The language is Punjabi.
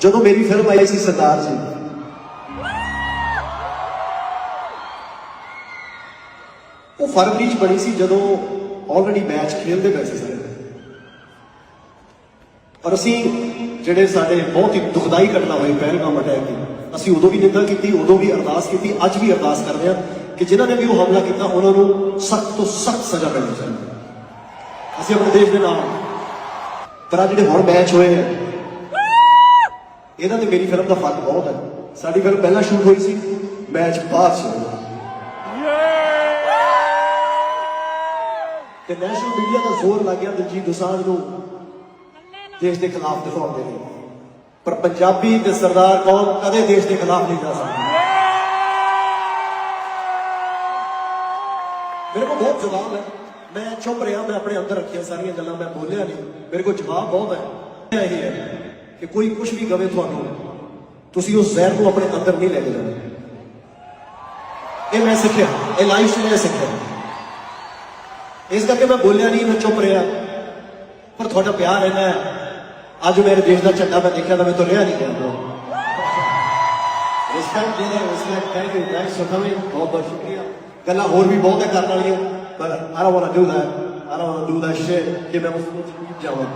ਜਦੋਂ ਮੇਰੀ ਫਿਲਮ ਆਈ ਸੀ ਸਰਦਾਰ ਜੀ। ਉਹ ਫਰਵਰੀ ਚ ਬਣੀ ਸੀ ਜਦੋਂ ਆਲਰੇਡੀ ਮੈਚ ਖੇਲਦੇ ਪਏ ਸੀ ਸਾਰੇ। ਔਰ ਅਸੀਂ ਜਿਹੜੇ ਸਾਡੇ ਬਹੁਤ ਹੀ ਦੁਖਦਾਈ ਘਟਨਾ ਹੋਈ ਪਹਿਲਗਾਮ ਅਟੈਕ ਦੀ, ਅਸੀਂ ਉਦੋਂ ਵੀ ਨਿੰਦਾ ਕੀਤੀ, ਉਦੋਂ ਵੀ ਅਰਦਾਸ ਕੀਤੀ, ਅੱਜ ਵੀ ਅਰਦਾਸ ਕਰਦੇ ਹਾਂ ਕਿ ਜਿਨ੍ਹਾਂ ਨੇ ਵੀ ਉਹ ਹਮਲਾ ਕੀਤਾ, ਉਹਨਾਂ ਨੂੰ ਸਖਤ ਤੋਂ ਸਖਤ ਸਜ਼ਾ ਮਿਲਣੀ ਚਾਹੀਦੀ। ਅਸੀਂ ਆਪਣੇ ਦੇਸ਼ ਦੇ ਨਾਲ ਪਰ ਆ ਜਿਹੜੇ ਹੁਣ ਮੈਚ ਹੋਏ ਇਹਨਾਂ ਤੇ ਮੇਰੀ ਫਿਲਮ ਦਾ ਫ਼ਰਕ ਬਹੁਤ ਹੈ। ਸਾਡੀ ਫਿਲਮ ਪਹਿਲਾਂ ਸ਼ੂਟ ਹੋਈ ਸੀ ਮੈਚ ਬਾਅਦ ਹੋਇਆ ਤੇ ਨੈਸ਼ਨਲ ਮੀਡੀਆ ਦਾ ਜ਼ੋਰ ਲੱਗ ਗਿਆ ਦਿਲਜੀਤ ਦੋਸਾਂਝ ਨੂੰ। ਦੇਸ਼ ਦੇ ਖਿਲਾਫ ਦਿਖਾਉਣ ਦੇ ਲਈ। ਪਰ ਪੰਜਾਬੀ ਤੇ ਸਰਦਾਰ ਕੌਮ ਕਦੇ ਦੇਸ਼ ਦੇ ਖਿਲਾਫ ਨਹੀਂ ਜਾ ਸਕਦੇ। ਮੇਰੇ ਕੋਲ ਬਹੁਤ ਜਵਾਬ ਹੈ। ਮੈਂ ਚੁੱਪ ਰਿਹਾ ਮੈਂ ਆਪਣੇ ਅੰਦਰ ਰੱਖੀਆਂ ਸਾਰੀਆਂ ਗੱਲਾਂ ਮੈਂ ਬੋਲਿਆ ਨਹੀਂ। ਮੇਰੇ ਕੋਲ ਜਵਾਬ ਬਹੁਤ ਹੈ। ਇਹ ਹੈ ਕਿ ਕੋਈ ਕੁਝ ਵੀ ਕਵੇ ਤੁਹਾਨੂੰ, ਤੁਸੀਂ ਉਸ ਜ਼ਹਿਰ ਨੂੰ ਆਪਣੇ ਅੰਦਰ ਨਹੀਂ ਲੈ ਕੇ ਜਾਣਾ। ਇਹ ਮੈਂ ਸਿੱਖਿਆ, ਇਹ ਲਾਈਫ 'ਚ ਮੈਂ ਸਿੱਖਿਆ। ਇਸ ਕਰਕੇ ਮੈਂ ਬੋਲਿਆ ਨਹੀਂ, ਮੈਂ ਚੁੱਪ ਰਿਹਾ। ਪਰ ਤੁਹਾਡਾ ਪਿਆਰ ਇੰਨਾ ਹੈ, ਅੱਜ ਮੇਰੇ ਦੇਸ਼ ਦਾ ਝੰਡਾ ਮੈਂ ਦੇਖਿਆ ਤਾਂ ਮੈਂ ਤੋਂ ਰਿਹਾ ਨਹੀਂ ਗਿਆ ਰਿਸਪੈਕਟ ਦੇ ਰਹੇ respect thank you thanks for coming ਬਹੁਤ ਬਹੁਤ ਸ਼ੁਕਰੀਆ। ਗੱਲਾਂ ਹੋਰ ਵੀ ਬਹੁਤ ਹੈ ਕਰਨ ਵਾਲੀਆਂ, ਪਰ I don't want to do that I don't want to do that shit ਕਿ ਮੈਂ ਉਸ ਵਿੱਚ ਜਾਵਾਂ।